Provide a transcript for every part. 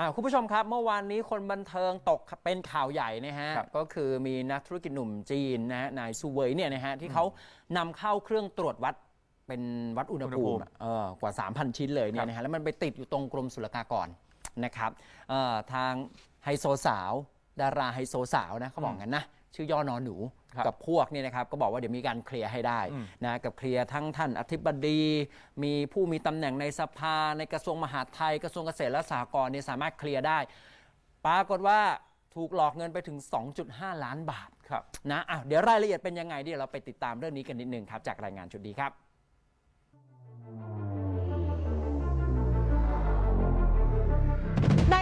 อ่าคุณผู้ชมครับเมื่อวานนี้คนบันเทิงตกเป็นข่าวใหญ่นะฮะ ครับก็คือมีนักธุรกิจหนุ่มจีนนะฮะนายซูเวยเนี่ยนะฮะที่เขานำเข้าเครื่องตรวจวัดเป็นวัดอุณหภูมิอะเออกว่า 3,000 ชิ้นเลยเนี่ยนะฮะแล้วมันไปติดอยู่ตรงกรมศุลกากรนะครับเอ่อทางไฮโซสาว ดาราไฮโซสาวนะเขาบอกงั้นนะ ชื่อย่อนอนหนูครับกับพวกเนี่ยนะครับก็บอกว่าเดี๋ยวมีการเคลียร์ให้ได้อืม นะกับเคลียร์ทั้งท่านอธิบดี มีผู้มีตำแหน่งในสภาในกระทรวงมหาดไทย กระทรวงเกษตรและสหกรณ์เนี่ยสามารถเคลียร์ได้ ปรากฏว่าถูกหลอกเงินไปถึง 2.5 ล้านบาทครับ นะอะเดี๋ยวรายละเอียดเป็นยังไงเดี๋ยวเราไปติดตามเรื่องนี้กันนิดนึงครับจากรายงานชุดนี้ครับ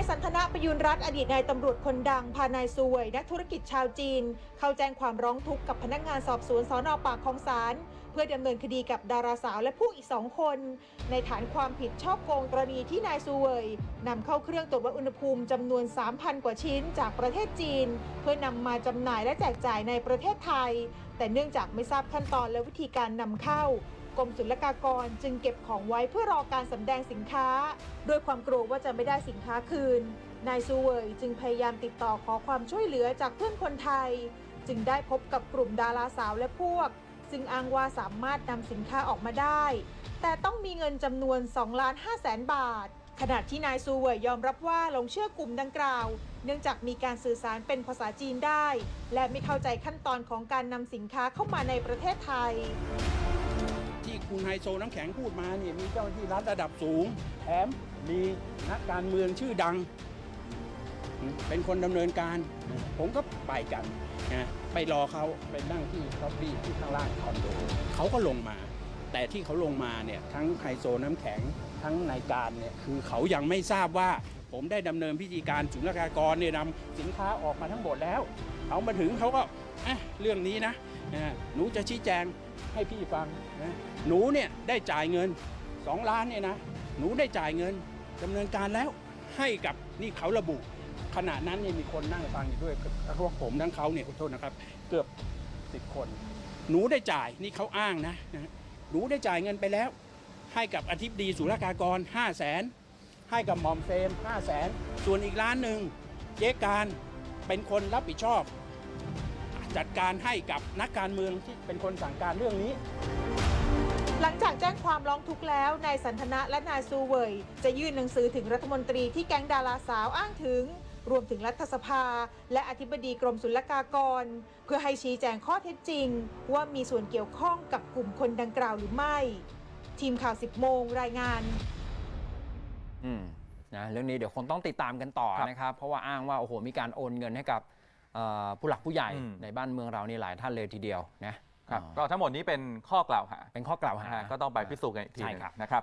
สันทนาประยุนรัฐอดีตนายตำรวจคนดัง พานายซวย นักธุรกิจชาวจีน เข้าแจ้งความร้องทุกข์กับพนักงานสอบสวนสอนอปากคลองสาร เพื่อดำเนินคดีกับดาราสาวและผู้อีกสองคน ในฐานความผิดช่อโกงกรณีที่นายซูเวยนำเข้าเครื่องตรวจวัดอุณหภูมิจำนวน 3,000 กว่าชิ้นจากประเทศจีน เพื่อนำมาจำหน่ายและแจกจ่ายในประเทศไทย แต่เนื่องจากไม่ทราบขั้นตอนและวิธีการนำเข้า กรมศุลกากรจึงเก็บของไว้เพื่อรอการสำแดงสินค้า ด้วยความกลัวว่าจะไม่ได้สินค้าคืน นายซูเวยจึงพยายามติดต่อขอความช่วยเหลือจากเพื่อนคนไทย จึงได้พบกับกลุ่มดาราสาวและพวก ซึ่งอ้างว่าสามารถนำสินค้าออกมาได้ แต่ต้องมีเงินจำนวน2ล้าน5แสนบาท ขณะที่นายซูเวยยอมรับว่าหลงเชื่อกลุ่มดังกล่าว เนื่องจากมีการสื่อสารเป็นภาษาจีนได้ และไม่เข้าใจขั้นตอนของการนำสินค้าเข้ามาในประเทศไทย คุณไฮโซน้ำแข็งพูดมาเนี่ยมีเจ้าหน้าที่รัฐระดับสูงแถมมีนักการเมืองชื่อดัง เป็นคนดำเนินการ ผมก็ไปกันนะไปรอเขาไปนั่งที่ล็อบบี้ที่ข้างล่างคอนโดเขาก็ลงมา แต่ที่เขาลงมาเนี่ยทั้งไฮโซน้ำแข็งทั้งนายการเนี่ยคือเขายังไม่ทราบว่าผมได้ดำเนินพิธีการศุลกากรเนี่ยนำสินค้าออกมาทั้งหมดแล้วเขามาถึงเขาก็อะเรื่องนี้นะนะหนูจะชี้แจง ให้พี่ฟังนะหนูเนี่ยได้จ่ายเงิน 2 ล้านเนี่ยนะหนูได้จ่ายเงินดำเนินการแล้วให้กับนี่เขาระบุ ขณะนั้นเนี่ยมีคนนั่งฟังอยู่ด้วยพวกผมทั้งเขาเนี่ยขอโทษนะครับ เกือบสิบคน หนูได้จ่ายนี่เขาอ้างนะนะหนูได้จ่ายเงินไปแล้ว ให้กับอธิบดีศุลกากร5 0 0แสนให้กับหมอมเฟรม5 0 0แสนส่วนอีกล้านหนึ่งเจ๊การเป็นคนรับผิดชอบ จัดการให้กับนักการเมืองที่เป็นคนสั่งการเรื่องนี้ หลังจากแจ้งความร้องทุกข์แล้วนายสันทนะและนายซูเวยจะยื่นหนังสือถึงรัฐมนตรีที่แก๊งดาราสาวอ้างถึง รวมถึงรัฐสภา และอธิบดีกรมศุลกากร เพื่อให้ชี้แจงข้อเท็จจริง ว่ามีส่วนเกี่ยวข้องกับกลุ่มคนดังกล่าวหรือไม่ ทีมข่าว 10 โมงรายงาน อืมนะเรื่องนี้เดี๋ยวคงต้องติดตามกันต่อครับนะครับ เพราะว่าอ้างว่าโอ้โหมีการโอนเงินให้กับเอ่อ ผู้หลักผู้ใหญ่อืม ในบ้านเมืองเรานี่หลายท่านเลยทีเดียวนะครับ ก็ทั้งหมดนี้เป็นข้อกล่าวหาเป็นข้อ กล่าวหานะฮะก็ต้องไปพิสูจน์กันอีกทีใช่หนึงครับ นะครับ